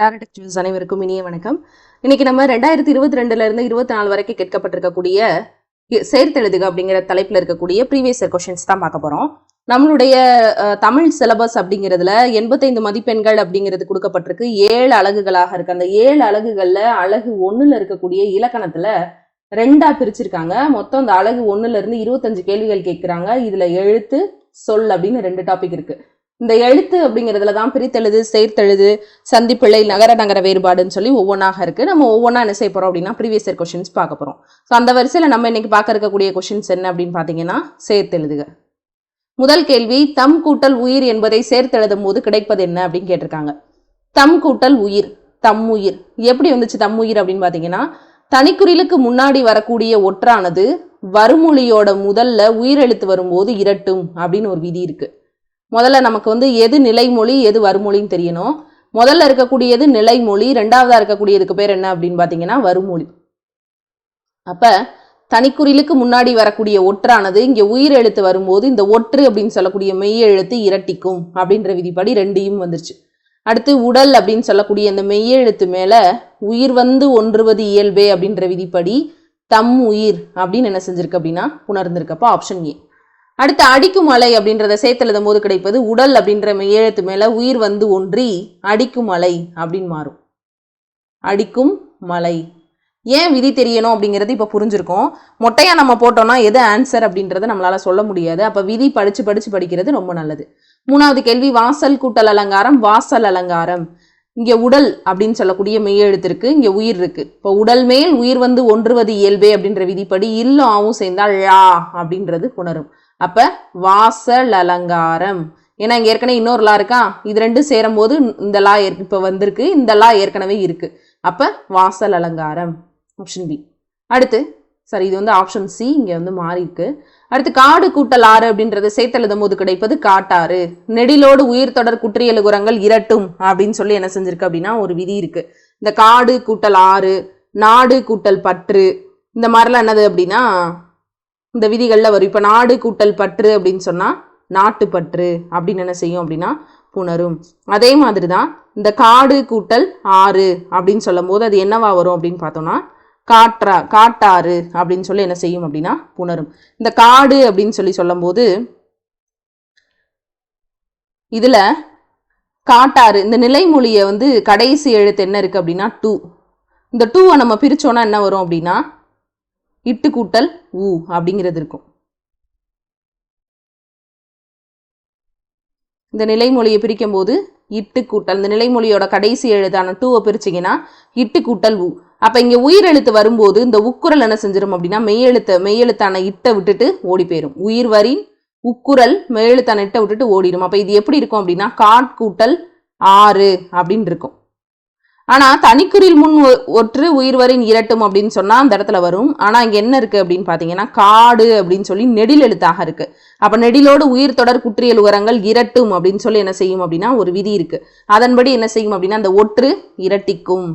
Direct juice அனைவருக்கும் இனிய வணக்கம். இன்னைக்கு நம்ம ரெண்டாயிரத்தி இருபத்தி ரெண்டுல இருந்து இருபத்தி நாலு வரைக்கும் கேட்கப்பட்டிருக்கக்கூடிய சேர்த்தெழுதுக அப்படிங்கிற தலைப்புல இருக்கக்கூடிய ப்ரீவியஸ் இயர் கொஷின்ஸ் தான் பார்க்க போறோம். நம்மளுடைய தமிழ் சிலபஸ் அப்படிங்கிறதுல எண்பத்தைந்து மதிப்பெண்கள் அப்படிங்கிறது கொடுக்கப்பட்டிருக்கு. ஏழு அலகுகளாக இருக்கு. அந்த ஏழு அலகுகள்ல அலகு ஒண்ணுல இருக்கக்கூடிய இலக்கணத்துல ரெண்டா பிரிச்சிருக்காங்க. மொத்தம் அந்த அலகு ஒண்ணுல இருந்து இருபத்தஞ்சு கேள்விகள் கேட்கிறாங்க இதுல எழுத்து சொல் அப்படின்னு ரெண்டு டாபிக் இருக்கு. இந்த எழுத்து அப்படிங்கிறதுல தான் பிரித்தெழுது சேர்த்தெழுது சந்திப்பிழை நகர நகர வேறுபாடுன்னு சொல்லி ஒவ்வொன்றாக இருக்குது நம்ம ஒவ்வொன்றா என்ன செய்ய போகிறோம் அப்படின்னா ப்ரீவியஸ் இயர் கொஷின்ஸ் பார்க்க போகிறோம் ஸோ அந்த வரிசையில் நம்ம இன்னைக்கு பார்க்க இருக்கக்கூடிய கொஷின்ஸ் என்ன அப்படின்னு பார்த்தீங்கன்னா சேர்த்தெழுதுக முதல் கேள்வி தம் கூட்டல் உயிர் என்பதை சேர்த்தெழுதும் போது கிடைப்பது என்ன அப்படின்னு கேட்டிருக்காங்க. தம் கூட்டல் உயிர் தம் உயிர். எப்படி வந்துச்சு தம் உயிர் அப்படின்னு பார்த்தீங்கன்னா தனிக்குறிலுக்கு முன்னாடி வரக்கூடிய ஒற்றானது வறுமொழியோட முதல்ல உயிரெழுத்து வரும்போது இரட்டும் அப்படின்னு ஒரு விதி இருக்குது முதல்ல நமக்கு வந்து எது நிலைமொழி எது வருமொழின்னு தெரியணும். முதல்ல இருக்கக்கூடியது நிலைமொழி ரெண்டாவதாக இருக்கக்கூடியதுக்கு பேர் என்ன அப்படின்னு பார்த்தீங்கன்னா வருமொழி அப்போ தனிக்குறிலுக்கு முன்னாடி வரக்கூடிய ஒற்றானது இங்கே உயிர் எழுத்து வரும்போது இந்த ஒற்று அப்படின்னு சொல்லக்கூடிய மெய் எழுத்து இரட்டிக்கும் அப்படின்ற விதிப்படி ரெண்டையும் வந்துருச்சு. அடுத்து உடல் அப்படின்னு சொல்லக்கூடிய இந்த மெய்யெழுத்து மேலே உயிர் வந்து ஒன்றுவது இயல்பே அப்படின்ற விதிப்படி தம் உயிர் அப்படின்னு என்ன செஞ்சிருக்கு அப்படின்னா உணர்ந்திருக்கப்போ ஆப்ஷன் ஏ அடுத்து அடிக்கும் அலை அப்படின்றத சேர்த்தெழுதும் போது கிடைப்பது உடல் அப்படின்ற மெய்யெழுத்து மேல உயிர் வந்து ஒன்றி அடிக்கும் அலை அப்படின்னு மாறும். அடிக்கும் மலை. ஏன் விதி தெரியணும் அப்படிங்கிறது இப்போ புரிஞ்சிருக்கோம். மொட்டையாக நம்ம போட்டோம்னா எது ஆன்சர் அப்படின்றத நம்மளால சொல்ல முடியாது. அப்போ விதி படிச்சு படிச்சு படிக்கிறது ரொம்ப நல்லது. மூணாவது கேள்வி வாசல் கூட்டல் அலங்காரம் வாசல் அலங்காரம். இங்கே உடல் அப்படின்னு சொல்லக்கூடிய மெய்யெழுத்து இருக்குது இங்கே உயிர் இருக்கு. இப்போ உடல் மேல் உயிர் வந்து ஒன்றுவது இயல்பே அப்படின்ற விதிப்படி இல்லும் ஆவும் சேர்ந்தால் ழா அப்படின்றது புணரும் அப்போ வாசல் அலங்காரம் ஏன்னா இங்கே ஏற்கனவே இன்னொரு லா இருக்கா? இது ரெண்டும் சேரும் போது இந்த லா ஏற்- வந்திருக்கு. இந்த லா ஏற்கனவே இருக்குது அப்போ வாசல் அலங்காரம் ஆப்ஷன் பி அடுத்து சரி இது வந்து ஆப்ஷன் சி இங்கே வந்து மாறி இருக்கு. அடுத்து காடு கூட்டல் ஆறு அப்படின்றது சேர்த்தெழுதும் போது கிடைப்பது காட்டாறு. நெடிலோடு உயிர் தொடர் குற்றியலுகுரங்கள் இரட்டும் அப்படின்னு சொல்லி என்ன செஞ்சிருக்கு அப்படின்னா ஒரு விதி இருக்கு. இந்த காடு கூட்டல் ஆறு நாடு கூட்டல் பற்று இந்த மாதிரிலாம் என்னது அப்படின்னா இந்த விதிகளில் வரும். இப்போ நாடு கூட்டல் பற்று அப்படின்னு சொன்னால் நாட்டுப்பற்று அப்படின்னு என்ன செய்யும் அப்படின்னா புணரும். அதே மாதிரி தான் இந்த காடு கூட்டல் ஆறு அப்படின்னு சொல்லும் போது அது என்னவா வரும் அப்படின்னு பார்த்தோம்னா காற்றா காட்டாறு அப்படின்னு சொல்லி என்ன செய்யும் அப்படின்னா புணரும். இந்த காடு அப்படின்னு சொல்லி சொல்லும்போது இதில் காட்டாறு இந்த நிலைமொழியை வந்து கடைசி எழுத்து என்ன இருக்குது அப்படின்னா டூ. இந்த டூவை நம்ம பிரித்தோன்னா என்ன வரும் அப்படின்னா இட்டு கூட்டல் ஊ அப்படிங்கிறது இருக்கும். இந்த நிலைமொழியை பிரிக்கும் போது இட்டு கூட்டல் இந்த நிலைமொழியோட கடைசி எழுதான டூவை பிரிச்சிங்கன்னா இட்டு கூட்டல் அப்போ அப்ப இங்க உயிரெழுத்து வரும்போது இந்த உக்குரல் என்ன செஞ்சிடும் அப்படின்னா மெய்யெழுத்த மெய்யெழுத்தான இட்டை விட்டுட்டு ஓடி போயிடும் உயிர் வரி உக்குரல் மெய்யெழுத்தான இட்டை விட்டுட்டு ஓடிடும் அப்ப இது எப்படி இருக்கும் அப்படின்னா காட் கூட்டல் ஆறு அப்படின்னு இருக்கும். ஆனால் தனிக்குறில் முன் ஒ- ஒற்று உயிர்வரின் இரட்டும் அப்படின்னு சொன்னால் அந்த இடத்துல வரும். ஆனால் இங்கே என்ன இருக்குது அப்படின்னு பார்த்தீங்கன்னா காடு அப்படின்னு சொல்லி நெடில் எழுத்தாக இருக்குது அப்போ நெடிலோடு உயிர் தொடர் குற்றியல் உரங்கள் இரட்டும் அப்படின்னு சொல்லி என்ன செய்யும் அப்படின்னா ஒரு விதி இருக்குது அதன்படி என்ன செய்யும் அப்படின்னா அந்த ஒற்று இரட்டிக்கும்.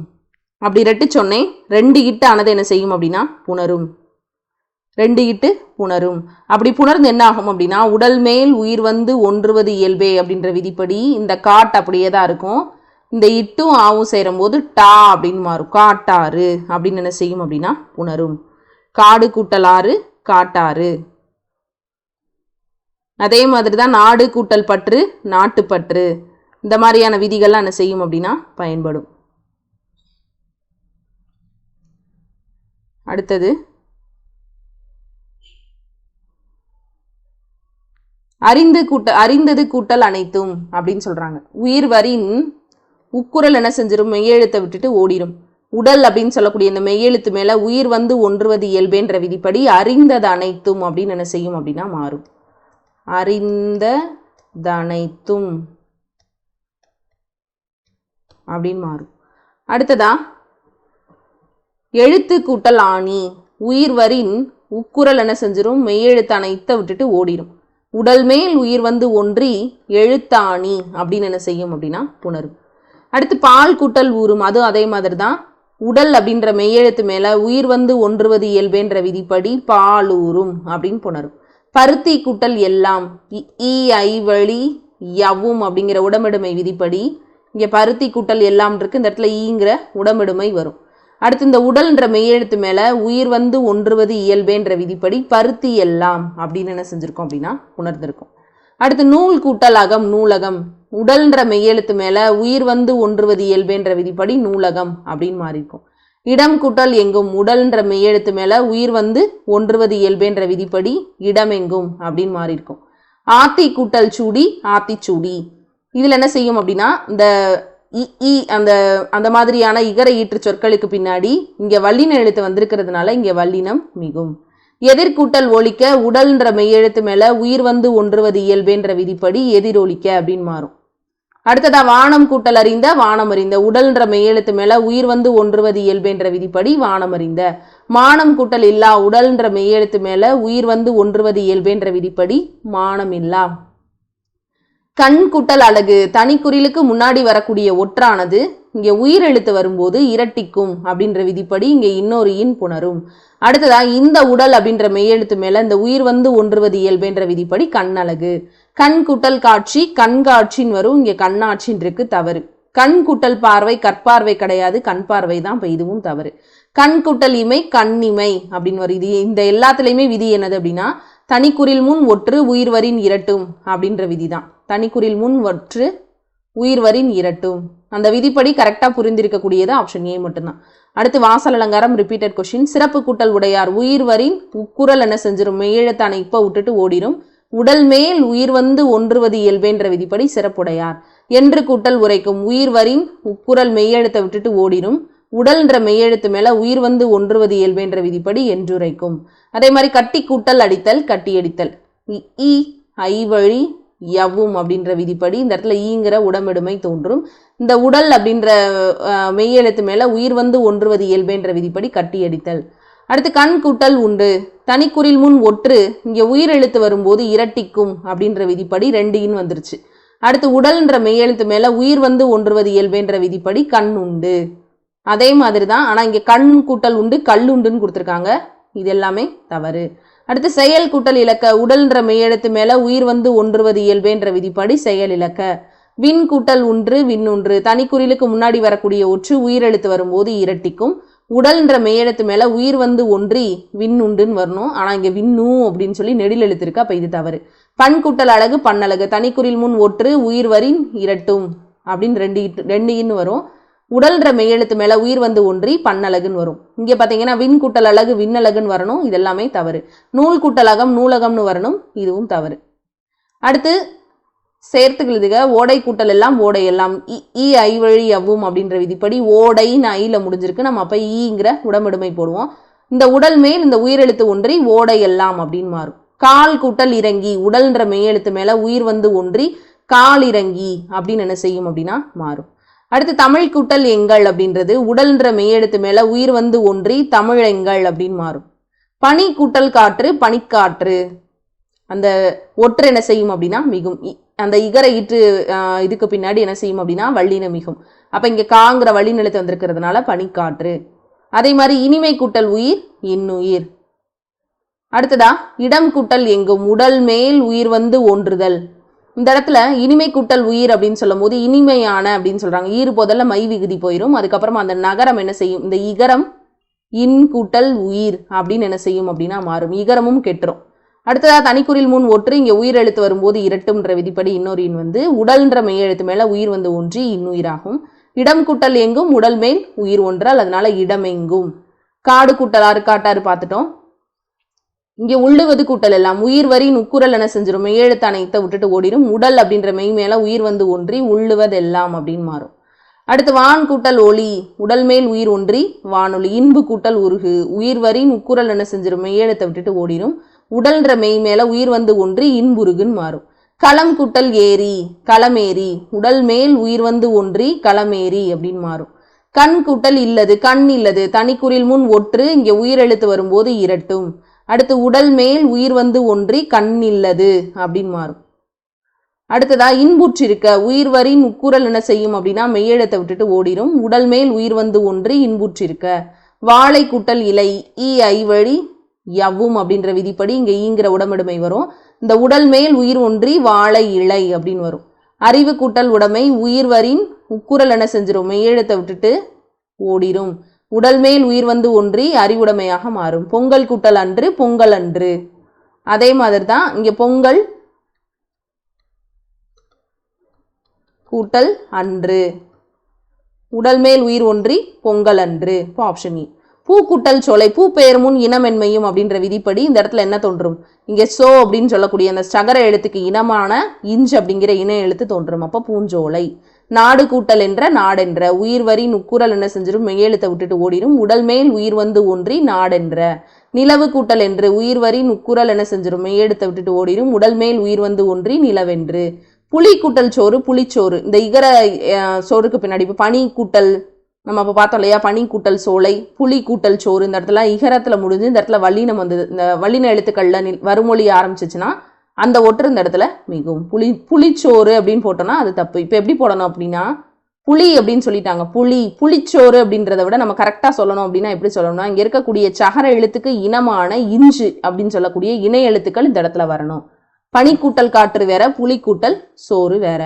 அப்படி இரட்டி சொன்னேன் ரெண்டு இட்டு ஆனது என்ன செய்யும் அப்படின்னா புணரும். ரெண்டு இட்டு புணரும். அப்படி புணர்ந்து என்ன ஆகும் அப்படின்னா உடல் மேல் உயிர் வந்து ஒன்றுவது இயல்பே அப்படின்ற விதிப்படி இந்த காட் அப்படியே தான் இருக்கும். இந்த இட்டும் ஆவும் சேரும் போது டா அப்படின்னு மாறும் காட்டாறு அப்படின்னு என்ன செய்யும் அப்படின்னா புணரும் காடு கூட்டலாறு காட்டாறு. அதே மாதிரி தான் நாடு கூட்டல் பற்று நாட்டுப்பற்று இந்த மாதிரியான விதிகள்லாம் என்ன செய்யும் அப்படின்னா பயன்படும். அடுத்தது அறிந்து கூட்ட அறிந்தது கூட்டல் அனைத்தும் அப்படின்னு சொல்றாங்க. உயிர் வரின் உக்குரல் என்ன செஞ்சிரும்? மெய்யெழுத்தை விட்டுட்டு ஓடிடும் உடல் அப்படின்னு சொல்லக்கூடிய இந்த மெய்யெழுத்து மேல உயிர் வந்து ஒன்றுவது இயல்பேன்ற விதிப்படி அறிந்தது அனைத்தும் அப்படின்னு என்ன செய்யும் அப்படின்னா மாறும். அறிந்த தனைத்தும் அப்படின்னு மாறும். அடுத்ததா எழுத்து கூட்டல் ஆணி. உயிர் வரின் உக்குரல் என்ன செஞ்சிரும்? மெய்யெழுத்து அனைத்தை விட்டுட்டு ஓடிடும் உடல் மேல் உயிர் வந்து ஒன்றி எழுத்தாணி அப்படின்னு என்ன செய்யும் அப்படின்னா புணரும். அடுத்து பால் கூட்டல் ஊறும். அதுவும் அதே மாதிரி தான் உடல் அப்படின்ற மெய்யெழுத்து மேலே உயிர் வந்து ஒன்றுவது இயல்பேன்ற விதிப்படி பால் ஊறும் அப்படின்னு புணரும் பருத்தி கூட்டல் எல்லாம் இ- ஐ வழி யவும் அப்படிங்கிற உடம்படுமை விதிப்படி இங்கே பருத்தி கூட்டல் எல்லாம் இருக்கு. இந்த இடத்துல ஈங்கிற உடம்பிடுமை வரும். அடுத்து இந்த உடல்ன்ற மெய்யெழுத்து மேலே உயிர் வந்து ஒன்றுவது இயல்பேன்ற விதிப்படி பருத்தி எல்லாம் அப்படின்னு என்ன செஞ்சுருக்கோம் அப்படின்னா உணர்ந்திருக்கோம். அடுத்து நூல் கூட்டல் அகம் நூலகம். உடல்ன்ற மெய்யெழுத்து மேலே உயிர் வந்து ஒன்றுவது இயல்பேன்ற விதிப்படி நூலகம் அப்படின்னு மாறியிருக்கும். இடம் கூட்டல் எங்கும் உடல்ன்ற மெய்யெழுத்து மேலே உயிர் வந்து ஒன்றுவது இயல்பேன்ற விதிப்படி இடம் எங்கும் அப்படின்னு மாறியிருக்கும். ஆத்தி கூட்டல் சூடி ஆத்திச்சூடி இதில் என்ன செய்யும் அப்படின்னா இந்த இ அந்த அந்த மாதிரியான இகர ஈற்று சொற்களுக்கு பின்னாடி இங்கே வல்லின எழுத்து வந்திருக்கிறதுனால இங்கே வல்லினம் மிகும். எதிர்கூட்டல் ஒழிக்க உடல்ன்ற மெய்யெழுத்து மேல உயிர் வந்து ஒன்றுவது இயல்பேன்ற விதிப்படி எதிரொலிக்க அப்படின்னு மாறும். அடுத்ததா வானம் கூட்டல் அறிந்த வானம் அறிந்த உடல்ன்ற மெய்யெழுத்து மேல உயிர் வந்து ஒன்றுவது இயல்பேன்ற விதிப்படி வானம் அறிந்த. மானம் கூட்டல் இல்லா உடல்ன்ற மெய்யெழுத்து மேல உயிர் வந்து ஒன்றுவது இயல்பேன்ற விதிப்படி மானம் இல்லா. கண் கூட்டல் அழகு தனிக்குறிலுக்கு முன்னாடி வரக்கூடிய ஒற்றானது இங்கே உயிரெழுத்து வரும்போது இரட்டிக்கும் அப்படின்ற விதிப்படி இங்கே இன்னொரு இன் புணரும். அடுத்ததாக இந்த உடல் அப்படின்ற மெய்யெழுத்து மேலே இந்த உயிர் வந்து ஒன்றுவது இயல்புன்ற விதிப்படி கண்ணழகு. கண் குட்டல் காட்சி கண்காட்சின்னு வரும். இங்கே கண்ணாட்சின்னு இருக்கு தவறு. கண் குட்டல் பார்வை கற்பார்வை கிடையாது. கண் பார்வை தான் இப்போ இதுவும் தவறு. கண் குட்டல் இமை கண்ணிமை அப்படின்னு வரும். இது இந்த எல்லாத்துலேயுமே விதி என்னது அப்படின்னா தனிக்குறில் முன் ஒற்று உயிர்வரின் இரட்டும் அப்படின்ற விதி தான் தனிக்குறில் முன் ஒற்று உயிர் வரின் இரட்டும் அந்த விதிப்படி கரெக்டாக புரிந்திருக்கக்கூடியது ஆப்ஷன் ஏ மட்டும்தான். அடுத்து வாசல் அலங்காரம் ரிப்பீட்டட் கொஷின் சிறப்பு கூட்டல் உடையார். உயிர் வரின் உக்குரல் என்ன செஞ்சிடும் மெய்யெழுத்தானை இப்போ விட்டுட்டு ஓடிடும் உடல் மேல் உயிர் வந்து ஒன்றுவது இயல்பேன்ற விதிப்படி சிறப்புடையார். என்று கூட்டல் உரைக்கும். உயிர் வரின் உக்குரல் மெய்யெழுத்தை விட்டுட்டு ஓடிடும் உடல்ன்ற மெய்யெழுத்து மேல உயிர் வந்து ஒன்றுவது இயல்பேன்ற விதிப்படி என்றுரைக்கும். அதே மாதிரி கட்டி கூட்டல் அடித்தல் கட்டி அடித்தல். இ- ஐ வழி யவும் அப்படின்ற விதிப்படி இந்த இடத்துல ஈங்கிற உடம்பெடுமை தோன்றும். இந்த உடல் அப்படின்ற மெய்யெழுத்து மேலே உயிர் வந்து ஒன்றுவது இயல்பேன்ற விதிப்படி கட்டியடித்தல். அடுத்து கண் கூட்டல் உண்டு. தனிக்குறில் முன் ஒற்று இங்க உயிரெழுத்து வரும்போது இரட்டிக்கும் அப்படின்ற விதிப்படி ரெண்டு இன் வந்துருச்சு. அடுத்து உடல்ன்ற மெய்யெழுத்து மேலே உயிர் வந்து ஒன்றுவது இயல்பேன்ற விதிப்படி கண் உண்டு. அதே மாதிரி தான் ஆனால் இங்கே கண் கூட்டல் உண்டு கல் உண்டுன்னு கொடுத்துருக்காங்க. இது எல்லாமே தவறு. அடுத்து செயல் கூட்டல் இலக்க உடல்ன்ற மெய்யெழுத்து மேலே உயிர் வந்து ஒன்றுவது இயல்பேன்ற விதிப்படி செயல் இலக்க. விண் கூட்டல் ஒன்று விண்ணுன்று தனிக்குறிலுக்கு முன்னாடி வரக்கூடிய ஒற்று உயிரெழுத்து வரும்போது இரட்டிக்கும். உடல்ன்ற மெய்யெழுத்து மேலே உயிர் வந்து ஒன்றி விண்ணுண்டுன்னு வரணும். ஆனால் இங்கே விண்ணு அப்படின்னு சொல்லி நெடில் எழுத்து இருக்கு அப்போ இது தவறு. பண் கூட்டல் அழகு பண்ணழகு தனிக்குறில் முன் ஒற்று உயிர் வரின் இரட்டும் அப்படின்னு ரெண்டு ரெண்டு இன்னு வரும். உடல்ன்ற மெய்யெழுத்து மேலே உயிர் வந்து ஒன்றி பண்ணழகுன்னு வரும். இங்கே பார்த்தீங்கன்னா விண் கூட்டல் அழகு விண்ணழகுன்னு வரணும். இதெல்லாமே தவறு. நூல் கூட்டலகம் நூலகம்னு வரணும். இதுவும் தவறு. அடுத்து சேர்த்து ஓடை கூட்டல் எல்லாம் ஓடை எல்லாம். இ ஈ ஐ வழி அவ்வும் அப்படின்ற விதிப்படி ஓடைன்னு ஐயில் முடிஞ்சிருக்கு. நம்ம அப்போ ஈங்கிற உடம்பெடுமை போடுவோம். இந்த உடல் மேல் இந்த உயிரெழுத்து ஒன்றி ஓடை எல்லாம் அப்படின்னு மாறும். கால் கூட்டல் இறங்கி உடல்ன்ற மெய்யெழுத்து மேலே உயிர் வந்து ஒன்றி கால் இறங்கி அப்படின்னு என்ன செய்யும் அப்படின்னா மாறும். அடுத்து தமிழ் கூட்டல் எங்கள் அப்படின்றது உடல்ன்ற மெய்யெழுத்து மேல உயிர் வந்து ஒன்றி தமிழ் எங்கள் அப்படின்னு மாறும். பனி கூட்டல் காற்று பனிக்காற்று. அந்த ஒற்று என்ன செய்யும் அப்படின்னா மிகும். இ- அந்த இகர ஈற்று இதுக்கு பின்னாடி என்ன செய்யும் அப்படின்னா வள்ளின மிகும். அப்போ இங்கே காங்கிற வள்ளி நிலத்து வந்திருக்கிறதுனால பனிக்காற்று. அதே மாதிரி இனிமை கூட்டல் உயிர் இன்னுயிர். அடுத்ததா இடம் கூட்டல் எங்கும் உடல் மேல் உயிர் வந்து ஒன்றுதல். இந்த இடத்துல இனிமை கூட்டல் உயிர் அப்படின்னு சொல்லும் போது இனிமையான அப்படின்னு சொல்றாங்க. ஈறு போதல்ல மை விகுதி போயிடும் அதுக்கப்புறமா அந்த நகரம் என்ன செய்யும்? இந்த இகரம் இன் கூட்டல் உயிர் அப்படின்னு என்ன செய்யும் அப்படின்னா மாறும். இகரமும் கெட்டுரும். அடுத்ததா தனிக்குறில் முன் ஒற்று இங்கே உயிர் எழுத்து வரும்போது இரட்டும்ன்ற விதிப்படி இன்னொரு இன் வந்து உடல்ன்ற மெய் எழுத்து மேல உயிர் வந்து ஒன்றி இன்னுயிராகும் இடம் கூட்டல் எங்கும் உடல் மேல் உயிர் ஒன்றால் அதனால இடமெங்கும். காடு கூட்டல் ஆறு பார்த்துட்டோம். இங்கே உள்ளுவது கூட்டல் எல்லாம். உயிர் வரி நுக்குரல் என செஞ்சிரும். மெய்யெழுத்து அனைத்தை விட்டுட்டு ஓடிடும் உடல் அப்படின்ற மெய் மேல உயிர் வந்து ஒன்றி உள்ளுவதெல்லாம் அப்படின்னு மாறும். அடுத்து வான் கூட்டல் ஒளி. உடல் மேல் உயிர் ஒன்றி வானொலி. இன்பு கூட்டல் உருகு. உயிர் வரி நுக்குரல் என்ன செஞ்சிடும் மெய்யெழுத்தை விட்டுட்டு ஓடிடும் உடல்ன்ற மெய் மேல உயிர் வந்து ஒன்றி இன்புருகுன்னு மாறும். களம் கூட்டல் ஏரி களமேரி உடல் மேல் உயிர் வந்து ஒன்றி களமேரி அப்படின்னு மாறும். கண் கூட்டல் இல்லது கண் இல்லது. தனிக்குறில் முன் ஒற்று இங்கே உயிரெழுத்து வரும்போது இரட்டும். அடுத்து உடல் மேல் உயிர் வந்து ஒன்றி கண் இல்லது அப்படின்னு மாறும். அடுத்ததா இன்புற்றிருக்க உயிர் வரி முக்குரல் என்ன செய்யும் அப்படின்னா மெய்யெழுத்தை விட்டுட்டு ஓடிரும். உடல் மேல் உயிர் வந்து ஒன்றி இன்புற்றிருக்க வாழை குட்டல் இலை ஈ ஐ வழி யவ்வும் அப்படின்ற விதிப்படி இங்கே ஈங்கிற உடம்படுமை வரும். இந்த உடல் மேல் உயிர் ஒன்றி வாழை இலை அப்படின்னு வரும். அறிவு கூட்டல் உடைமை உயிர் வரின் உக்குரல் என செஞ்சிடும் மெய்யெழுத்தை விட்டுட்டு ஓடிரும். உடல் மேல் உயிர் வந்து ஒன்றி அறிவுடைமையாக மாறும். பொங்கல் கூட்டல் அன்று பொங்கல் அன்று. அதே மாதிரி தான் இங்கே பொங்கல் கூட்டல் அன்று. உடல் மேல் உயிர் ஒன்றி பொங்கல் அன்று. இப்போ ஆப்ஷன் இ e. பூ கூட்டல் சோலை பூ பெயர் முன் இனமென்மையும் அப்படின்ற விதிப்படி இந்த இடத்துல என்ன தோன்றும்? இங்கே சோ அப்படின்னு சொல்லக்கூடிய அந்த சகர எழுத்துக்கு இனமான இஞ்ச் அப்படிங்கிற இன எழுத்து தோன்றும். அப்போ பூஞ்சோலை. நாடு கூட்டல் என்ற நாடென்ற உயிர் வரி நுக்குரல் என்ன செஞ்சிடும் மெய்யெழுத்தை விட்டுட்டு ஓடிடும் உடல் மேல் உயிர் வந்து ஒன்றி நாடென்ற நிலவு கூட்டல் என்று உயிர் வரி நுக்குரல் என்ன செஞ்சிடும் மெய்யெழுத்தை விட்டுட்டு ஓடிடும் உடல் மேல் உயிர் வந்து ஒன்றி நிலவென்று. புலி கூட்டல் சோறு புளிச்சோறு இந்த இகர சோறுக்கு பின்னாடி இப்போ பனி கூட்டல் நம்ம அப்போ பார்த்தோம் இல்லையா? பனி கூட்டல் சோலை புலி கூட்டல் சோறு. இந்த இடத்துல இகரத்தில் முடிஞ்சு இந்த இடத்துல வல்லினம் வந்தது. இந்த வல்லின எழுத்துக்களில் வருமொழி வறுமொழி ஆரம்பிச்சிச்சுன்னா அந்த ஒற்று இடத்துல மிகவும் புளி புளிச்சோறு அப்படின்னு போட்டோம்னா அது தப்பு. இப்போ எப்படி போடணும் அப்படின்னா புளி அப்படின்னு சொல்லிட்டாங்க. புளி புளிச்சோறு அப்படின்றத விட நம்ம கரெக்டாக சொல்லணும் அப்படின்னா எப்படி சொல்லணும்னா இங்கே இருக்கக்கூடிய சகர எழுத்துக்கு இனமான இஞ்சு அப்படின்னு சொல்லக்கூடிய இணை எழுத்துக்கள் இந்த இடத்துல வரணும். பனிக்கூட்டல் காற்று வேற புலி கூட்டல் சோறு வேற.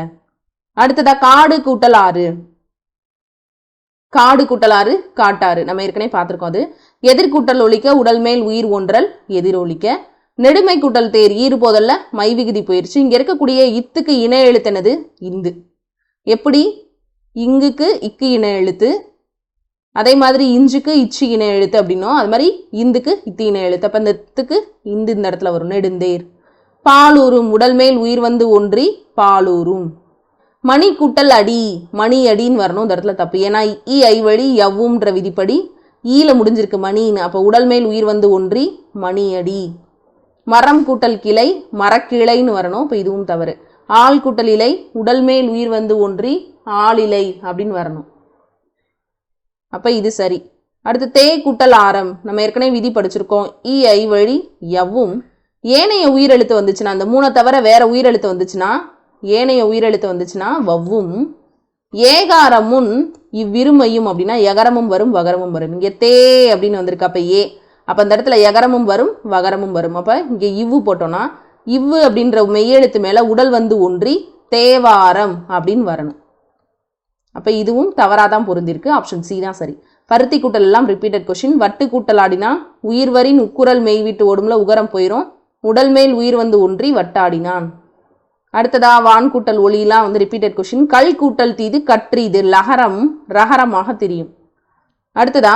அடுத்ததா காடு கூட்டல் ஆறு. காடு கூட்டல் ஆறு காட்டாறு. நம்ம ஏற்கனவே பார்த்துருக்கோம் அது. எதிர்கூட்டல் ஒழிக்க உடல் மேல் உயிர் ஒன்றல் எதிர் ஒலிக்க நெடுமை கூட்டல் தேர் ஈறு போதல்ல மை விகுதி போயிடுச்சு இங்கே இருக்கக்கூடிய இத்துக்கு இணை எழுத்து இந்து. எப்படி? இங்குக்கு இக்கு இணை எழுத்து. அதே மாதிரி இஞ்சுக்கு இச்சு இணை எழுத்து அப்படின்னோம். அது மாதிரி இந்துக்கு இத்து இணை எழுத்து. அப்போ இந்த இத்துக்கு இந்து இந்த இடத்துல வரும். நெடுந்தேர். பாலூரும் உடல் மேல் உயிர் வந்து ஒன்றி பாலூரும். மணி கூட்டல் அடி மணி அடின்னு வரணும் இந்த இடத்துல தப்பு. ஏன்னா இ ஐ வழி எவ்வும்ன்ற விதிப்படி ஈல முடிஞ்சிருக்கு மணின்னு. அப்போ உடல் மேல் உயிர் வந்து ஒன்றி மணி அடி. மரம் கூட்டல் கிளை மரக்கிளைன்னு வரணும். இப்போ இதுவும் தவறு. ஆள் கூட்டல் இலை உடல் மேல் உயிர் வந்து ஒன்றி ஆளிலை அப்படின்னு வரணும். அப்போ இது சரி. அடுத்து தே கூட்டல் ஆரம். நம்ம ஏற்கனவே விதி படிச்சிருக்கோம். இ ஐ வழி எவ்வும் ஏனைய உயிரெழுத்து வந்துச்சுன்னா அந்த மூணை தவிர வேற உயிரெழுத்து வந்துச்சுன்னா ஏனைய உயிரெழுத்து வந்துச்சுன்னா வவ்வும். ஏகாரமுன் இவ்விருமையும் அப்படின்னா எகரமும் வரும் வகரமும் வரும். இங்கே தே அப்படின்னு வந்திருக்கு. அப்போ ஏ. அப்போ அந்த இடத்துல எகரமும் வரும் வகரமும் வரும். அப்போ இங்கே இவ்வு போட்டோன்னா இவ்வு அப்படின்ற மெய்யெழுத்து மேலே உடல் வந்து ஒன்றி தேவாரம் அப்படின்னு வரணும். அப்போ இதுவும் தவறாக தான் பொருந்திருக்கு. ஆப்ஷன் சி தான் சரி. பருத்தி கூட்டல் எல்லாம் ரிப்பீட்டட் கொஷின் வட்டு கூட்டல் ஆடினா உயிர் வரின் உக்குரல் மெய் விட்டு ஓடும்ல உகரம் போயிடும் உடல் மேல் உயிர் வந்து ஒன்றி வட்டாடினான். அடுத்ததா வான் கூட்டல் ஒளியெல்லாம் வந்து ரிப்பீட்டட் கொஷின் கல் கூட்டல் தீது கற்று இது லகரம் ரகரமாக தெரியும். அடுத்ததா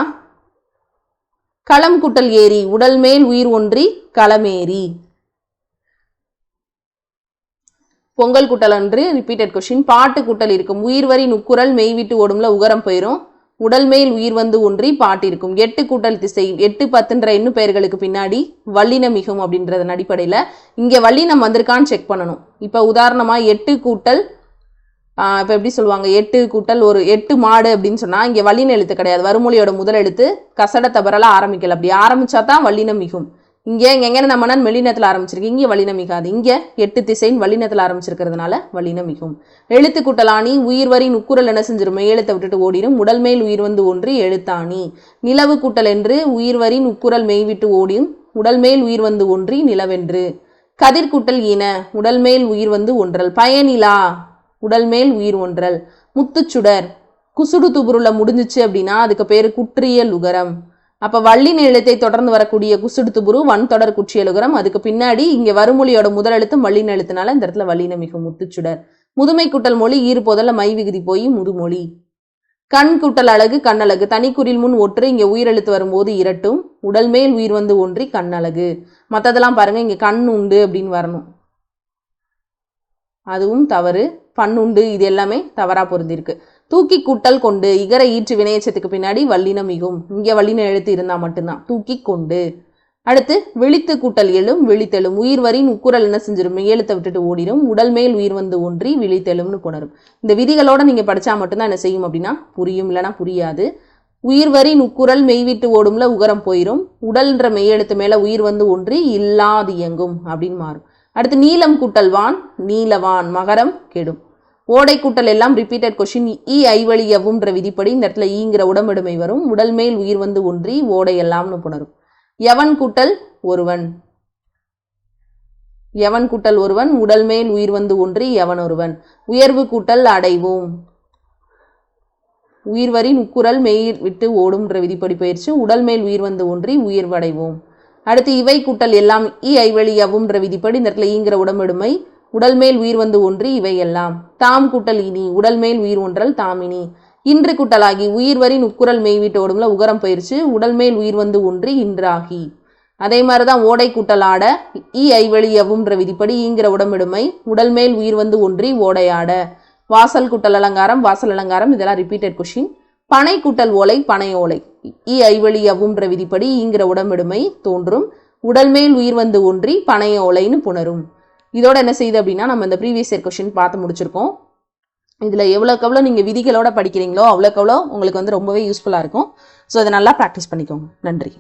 களம் கூட்டல் ஏரி உடல் மேல் உயிர் ஒன்றி களமேறி. பொங்கல் கூட்டல் அன்று ரிப்பீட்டட் கொஷின் பாட்டு கூட்டல் இருக்கும். உயிர் வரி நுக்குரல் மெய் விட்டு ஓடும்ல உகரம் போயிரும். உடல் மேல் உயிர் வந்து ஒன்றி பாட்டிருக்கும் எட்டு கூட்டல் திசை எட்டு பத்துன்ற இன்னும் பெயர்களுக்கு பின்னாடி வல்லினம் மிகும் அப்படின்றதன் அடிப்படையில் இங்கே வல்லினம் வந்திருக்கான்னு செக் பண்ணணும். இப்போ உதாரணமாக எட்டு கூட்டல் இப்போ எப்படி சொல்லுவாங்க? எட்டு கூட்டல் ஒரு எட்டு மாடு அப்படின்னு சொன்னால் இங்கே வல்லின எழுத்து கிடையாது. வறுமொழியோட முதல் எழுத்து கசட தபரெல்லாம் ஆரம்பிக்கல. அப்படி ஆரம்பித்தா தான் வல்லினம் மிகும். இங்கே இங்கே எங்கே நம்ம மெலினத்தில் ஆரம்பிச்சிருக்கு. இங்கே வல்லினம் மிகாது. இங்கே எட்டு திசைன்னு வல்லினத்தில் ஆரம்பிச்சிருக்கிறதுனால வலினம் மிகும். எழுத்து கூட்டலாணி உயிர் வரி நுக்குரல் என்ன செஞ்சிடும் எழுத்தை விட்டுட்டு ஓடிடும் உடல் மேல் உயிர் வந்து ஒன்றி எழுத்தாணி. நிலவு கூட்டல் என்று உயிர் வரி நுக்குரல் மெய் விட்டு ஓடியும். உடல் மேல் உயிர் வந்து ஒன்றி நிலவென்று. கதிர்கூட்டல் ஈன உடல் மேல் உயிர் வந்து ஒன்றல். பயனிலா. உடல் மேல் உயிர் ஒன்றல். முத்துச்சுடர் குசுடு துபுருல முடிஞ்சிச்சு அப்படின்னா அதுக்கு பேர் குற்றியல் உகரம். அப்போ வள்ளின எழுத்தை தொடர்ந்து வரக்கூடிய குசுடு துபுரு வன் தொடர் அதுக்கு பின்னாடி இங்கே வருமொழியோட முதல் எழுத்தும் வள்ளின எழுத்துனால இந்த இடத்துல வள்ளின மிகும் முத்துச்சுடர் முதுமை குட்டல் மொழி ஈறு மை விகுதி போய் முதுமொழி. கண் கூட்டல் அழகு கண்ணழகு தனிக்குறில் முன் ஒற்று இங்கே உயிரெழுத்து வரும்போது இரட்டும். உடல் மேல் உயிர் வந்து ஒன்றி கண்ணழகு மற்றதெல்லாம் பாருங்க இங்கே கண் உண்டு அப்படின்னு வரணும். அதுவும் தவறு. பண்ணுண்டு இது எல்லாமே தவறாக பொருந்திருக்கு. தூக்கி கூட்டல் கொண்டு இகர ஈற்று வினையச்சத்துக்கு பின்னாடி வல்லினம் மிகும். இங்கே வல்லினம் எழுத்து இருந்தால் மட்டும்தான். தூக்கி கொண்டு. அடுத்து விழித்து கூட்டல் எழும் விழித்தெழும். உயிர் வரின் உக்குரல் என்ன செஞ்சிடும் எழுத்தை விட்டுட்டு ஓடிடும் உடல் மேல் உயிர் வந்து ஒன்றி விழித்தெழும்னு கொணரும். இந்த விதிகளோட நீங்கள் படித்தா மட்டும்தான் என்ன செய்யும் அப்படின்னா புரியும் இல்லைன்னா புரியாது. உயிர் வரி நுக்குரல் மெய்விட்டு ஓடும்ல உகரம் போயிடும் உடல்ன்ற மெய்யெழுத்து மேலே உயிர் வந்து ஒன்றி இல்லாது இயங்கும் அப்படின்னு மாறும். அடுத்து நீலம் கூட்டல் வான் நீலவான் மகரம் கெடும். ஓடை கூட்டல் எல்லாம் ரிப்பீட்டட் கொஷின் இ ஐவழியவும்ன்ற விதிப்படி இந்த இடத்துல ஈங்கிற உடம்பெடுமை வரும். உடல் மேல் உயிர் வந்து ஒன்றி ஓடை எல்லாம்னு புணரும். எவன் கூட்டல்? ஒருவன். எவன் கூட்டல்? ஒருவன். உடல் மேல் உயிர் வந்து ஒன்றி எவன்? ஒருவன். உயர்வு கூட்டல் அடைவோம். உயிர்வரின் உக்குரல் மெய் விட்டு ஓடும்ன்ற விதிப்படி பயிற்சி உடல் மேல் உயிர் வந்து ஒன்றி உயிர்வடைவோம். அடுத்து இவை கூட்டல் எல்லாம் இ ஐவழி யவும்ன்ற விதிப்படி இந்த இடத்துல ஈங்கிற உடம்பெடுமை உடல் மேல் உயிர் வந்து ஒன்றி இவை எல்லாம். தாம் கூட்டல் இனி உடல் மேல் உயிர் ஒன்றல் தாமினி இன்று கூட்டலாகி உயிர் வரி நுக்குரல் மெய் விட்டு உகரம் பயிற்சி உடல் மேல் உயிர் வந்து ஒன்றி இன்றாகி. அதே மாதிரி தான் ஓடை கூட்டல் ஆட ஈ ஐவழி விதிப்படி ஈங்கிற உடம்பெடுமை உடல் மேல் உயிர் வந்து ஒன்றி ஓடையாட. வாசல் கூட்டல் அலங்காரம் வாசல் அலங்காரம் இதெல்லாம் ரிப்பீட்டட் கொஷின் பனை கூட்டல் ஓலை பனை ஓலை. இ ஐவழி அவுன்ற விதிப்படி ஈங்கிற உடம்பெடுமை தோன்றும். உடல் மேல் உயிர் வந்து ஒன்றி பனைய ஓலைன்னு புணரும். இதோட என்ன செய்யுது அப்படின்னா நம்ம இந்த ப்ரீவியஸ் இயர் கொஷின் பார்த்து முடிச்சிருக்கோம். இதில் எவ்வளோக்கு எவ்வளோ நீங்கள் விதிகளோட படிக்கிறீங்களோ அவ்வளோக்கு எவ்வளோ உங்களுக்கு வந்து ரொம்பவே யூஸ்ஃபுல்லாக இருக்கும். ஸோ அதை நல்லா ப்ராக்டிஸ் பண்ணிக்கோங்க. நன்றி.